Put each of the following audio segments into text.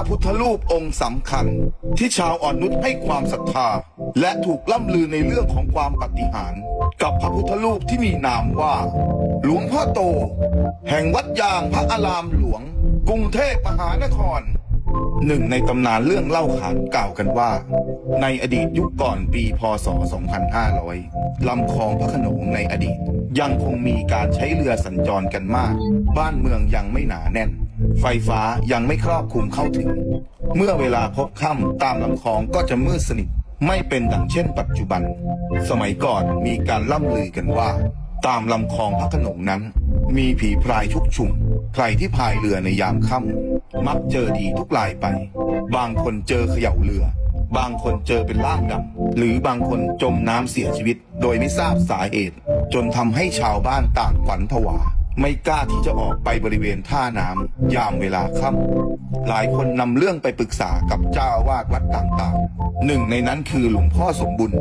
ระพุทธรูปองค์สำคัญ ที่ชาวอ่อนนุชให้ความศรัทธา และถูกล่ำลือในเรื่องของความปฏิหาร กับพระพุทธรูปที่มีนามว่า หลวงพ่อโต แห่งวัดยางพระอารามหลวง กรุงเทพมหานครหนึ่งในตำนานเรื่องเล่าขานกล่าวกันว่า ในอดีตยุคก่อนปีพศ 2500 ลำคลองพระโขนงในอดีต ยังคงมีการใช้เรือสัญจรกันมาก บ้านเมืองยังไม่หนาแน่น ไฟฟ้ายังไม่ครอบคลุมเข้าถึง เมื่อเวลาพบค่ำตามลำคลองก็จะมืดสนิทไม่เป็นดังเช่นปัจจุบัน สมัยก่อนมีการล่ำลือกันว่า ตามลำคลองพระขนงนั้น มีผีพรายชุกชุม ใครที่พายเรือในยามค่ำมักเจอดีทุกรายไป บางคนเจอเขย่าเรือ บางคนเจอเป็นล่างดำหรือบางคนจมน้ำเสียชีวิต โดยไม่ทราบสาเหตุ จนทำให้ชาวบ้านต่างขวัญผวา ไม่กล้าที่จะออกไปบริเวณท่าน้ำยามเวลาค่ำหลายคนนำเรื่องไปปรึกษากับเจ้าอาวาสวัดต่างๆ หนึ่งในนั้นคือหลวงพ่อสมบุญ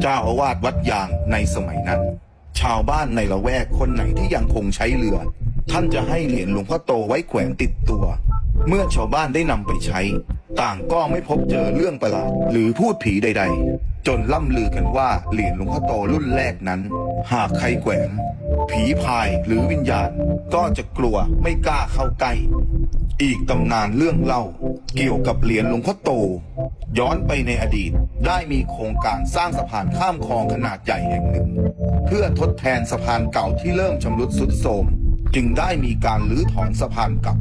เจ้าอาวาสวัดยางในสมัยนั้น ชาวบ้านในละแวกคนไหนที่ยังคงใช้เรือ ท่านจะให้เหรียญหลวงพ่อโตไว้แขวนติดตัว เมื่อชาวบ้านได้นำไปใช้ ต่างก็ไม่พบเจอเรื่องประหลาดหรือพูดผีใด ๆ จนล่ำลือกันว่าเหรียญหลวงพ่อโตรุ่นแรกนั้น หากใครแขวนผีพายหรือวิญญาณ ก็จะกลัวไม่กล้าเข้าใกล้ อีกตำนานเรื่องเล่า เกี่ยวกับเหรียญหลวงพ่อโต ย้อนไปในอดีตได้มีโครงการสร้างสะพานข้ามคลองขนาดใหญ่แห่งหนึ่ง เพื่อทดแทนสะพานเก่าที่เริ่มชำรุดทรุดโทรมจึงได้มีการรื้อถอนสะพานเก่า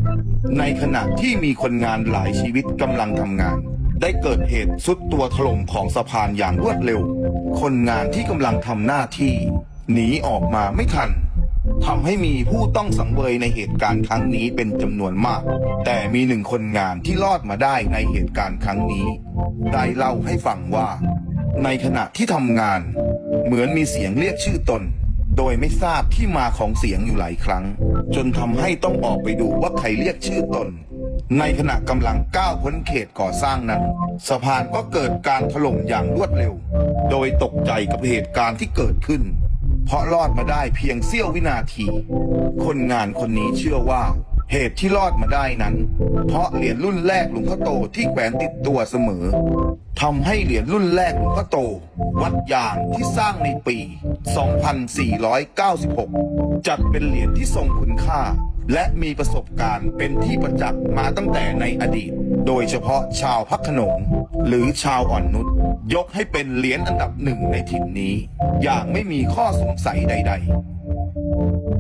ในขณะที่มีคนงานหลายชีวิตกำลังทำงาน ได้เกิดเหตุสุดตัวถล่มของสะพานอย่างรวดเร็ว คนงานที่กำลังทำหน้าที่ หนีออกมาไม่ทันทำให้มีผู้ต้องสังเวยในเหตุการณ์ครั้งนี้เป็นจำนวนมาก แต่มีหนึ่งคนงานที่รอดมาได้ในเหตุการณ์ครั้งนี้ ได้เล่าให้ฟังว่า ในขณะที่ทำงาน เหมือนมีเสียงเรียกชื่อตน โดยไม่ทราบที่มาของเสียงอยู่หลายครั้ง จนทำให้ต้องออกไปดูว่าใครเรียกชื่อตน ในขณะกำลังก้าวพ้นเขตก่อสร้างนั้น สะพานก็เกิดการถล่มอย่างรวดเร็ว โดยตกใจกับเหตุการณ์ที่เกิดขึ้น เพราะรอดมาได้เพียงเสี้ยววินาที คนงานคนนี้เชื่อว่า เหตุที่รอดมาได้นั้น เพราะเหรียญรุ่นแรกหลวงพ่อโตที่แขวนติดตัวเสมอทำให้เหรียญรุ่นแรกหลวงพ่อโต วัดยางที่สร้างในปี 2496 จัดเป็นเหรียญที่ทรงคุณค่า และมีประสบการณ์เป็นที่ประจักษ์มาตั้งแต่ในอดีต โดยเฉพาะชาวพักขนงหรือชาวอ่อนนุชยกให้เป็นเหรียญอันดับหนึ่งในถิ่นนี้ อย่างไม่มีข้อสงสัยใด ๆ